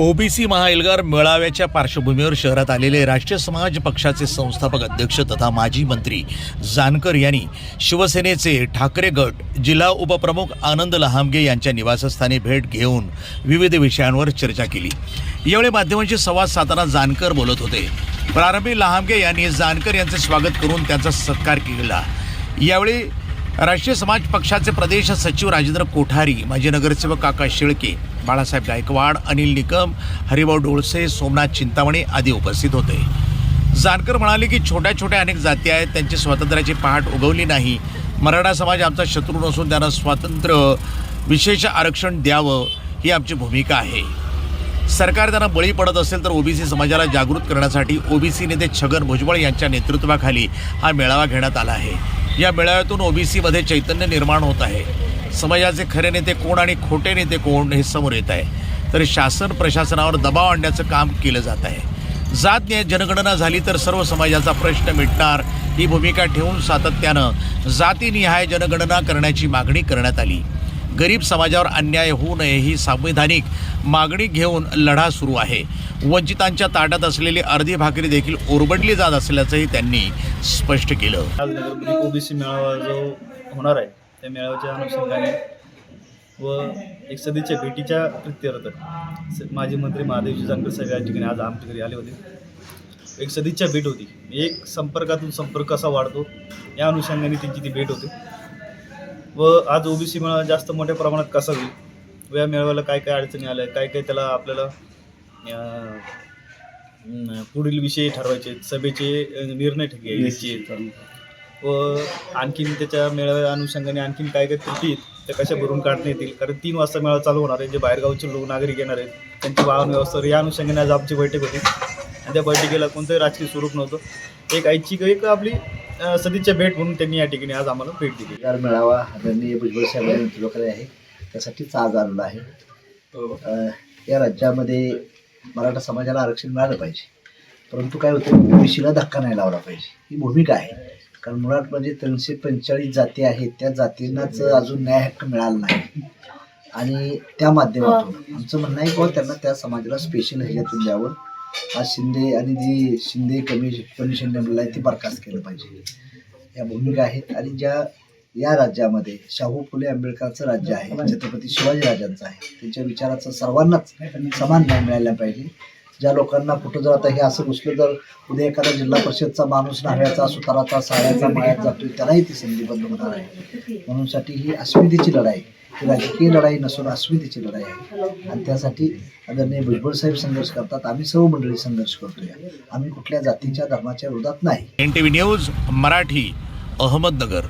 OBC महाएल्गार मेळाव्याच्या पार्श्वभूमीवर शहरात आलेले राष्ट्रीय समाज पक्षाचे संस्थापक अध्यक्ष तथा माजी मंत्री जानकर यांनी शिवसेनेचे ठाकरे गट जिल्हा उपप्रमुख आनंद लहामगे यांच्या निवासस्थानी भेट घेऊन विविध विषयांवर चर्चा केली. यावेळी माध्यमांशी संवाद साधताना जानकर बोलत होते. प्रारंभी लहामगे यांनी जानकर यांचे स्वागत करून त्यांचा सत्कार केला. यावेळी राष्ट्रीय समाज पक्षाचे प्रदेश सचिव राजेंद्र कोठारी माजी नगरसेवक काका शेळके बाळासाहेब गायकवाड अनिल निकम हरिभाऊ डोळसे सोमनाथ चिंतामणी आदी उपस्थित होते. जानकर म्हणाले की छोट्या छोट्या अनेक जाती आहेत त्यांची स्वातंत्र्याची पहाट उगवली नाही. मराठा समाज आमचा शत्रू नसून त्यांना स्वातंत्र्य विशेष आरक्षण द्यावं ही आमची भूमिका आहे. सरकार त्यांना बळी पडत असेल तर ओबीसी समाजाला जागृत करण्यासाठी ओबीसी नेते छगन भुजबळ यांच्या नेतृत्वाखाली हा मेळावा घेण्यात आला आहे. या मेळाव्यातून ओबीसीमध्ये चैतन्य निर्माण होत आहे. समाजाचे खरे नेते कोण आणि खोटे नेते कोण हे समोर येत आहे. तर शासन प्रशासनावर दबाव आणण्याचं काम केलं जात आहे. जात न्याय जनगणना झाली तर सर्व समाजाचा प्रश्न मिटणार ही भूमिका ठेवून सातत्यानं जातीनिहाय जनगणना करण्याची मागणी करण्यात आली. गरीब समाजावर अन्याय होऊ नये ही संविधानिक मागणी घेऊन लढा सुरू आहे. वंचितांच्या ताटात असलेली अर्धी भाकरी देखील ओरबडली जात असल्याचंही त्यांनी स्पष्ट केलं. ओबीसी मेळावा जो होणार आहे त्या मेळाव्याच्या अनुषंगाने व एक सदीच्या भेटीच्या प्रित्यर्थ माजी मंत्री महादेवजी जानकर साहेब या ठिकाणी आज आमच्या घरी आले होते. एक सदिच्छा भेट होती. एक संपर्कातून संपर्क कसा वाढतो या अनुषंगाने त्यांची ती भेट होती. व आज ओबीसी मेळावा जास्त मोठ्या प्रमाणात कसा होईल व या मेळाव्याला काय काय अडचणी आल्या? काय काय त्याला आपल्याला पुढील विषय ठरवायचे सभेचे निर्णय घ्यायचे. व आणखीन त्याच्या मेळाव्या अनुषंगाने आणखीन काय काय त्रुटी त्या कशा भरून काढता येतील? कारण तीन वाजता मेळावा चालू होणार आहे. जे बाहेरगावचे लोक नागरिक येणार आहेत त्यांची वाहन व्यवस्था या अनुषंगाने आज आमची बैठक होती. आणि त्या बैठकीला कोणतंही राजकीय स्वरूप नव्हतं. एक ऐच्छिक एक आपली अं, सदिच्छा भेट म्हणून त्यांनी या ठिकाणी आज आम्हाला भेट दिली. पत्रकार मेळावा आदरणीय भुजबळ साहेबांच्या नेतृत्वाखाली आहे. त्यासाठीच आज आलेला आहे. अ, या राज्यामध्ये मराठा समाजाला आरक्षण मिळालं पाहिजे. परंतु काय होतं ओबीसीला धक्का नाही लावला पाहिजे. ही भूमिका आहे. कारण मुळात म्हणजे तीनशे पंचेचाळीस जाती आहेत. त्या जातींनाच अजून न्याय हक्क मिळाला नाही. आणि त्या माध्यमातून आमचं म्हणणं आहे की त्यांना त्या समाजाला स्पेशल ह्याच्यातून द्यावं. आज शिंदे आणि जी शिंदे कमी कमिशन नेमलेलं आहे ती बरखास्त केलं पाहिजे. या भूमिका आहेत आणि ज्या या राज्यामध्ये शाहू फुले आंबेडकरचं राज्य आहे छत्रपती शिवाजी राजांचं आहे त्यांच्या विचाराचं सर्वांनाच समान न्याय मिळायला पाहिजे. ज्या लोकांना कुठं जर आता हे असं घुसलं तर उद्या एखादा जिल्हा परिषदचा माणूस नाव्याचा सुताराचा साड्याचा माळ्यात जातोय त्यालाही ती संधी बंद होणार आहे. म्हणून साठी ही अस्मितेची लढाई ही राजकीय लढाई नसून अस्मितेची लढाई आहे. आणि त्यासाठी आदरणीय भुजबळ साहेब संघर्ष करतात. आम्ही सर्व मंडळी संघर्ष करतोय. आम्ही कुठल्या जातीच्या धर्माच्या विरोधात नाही. N T V news Marathi Ahmednagar.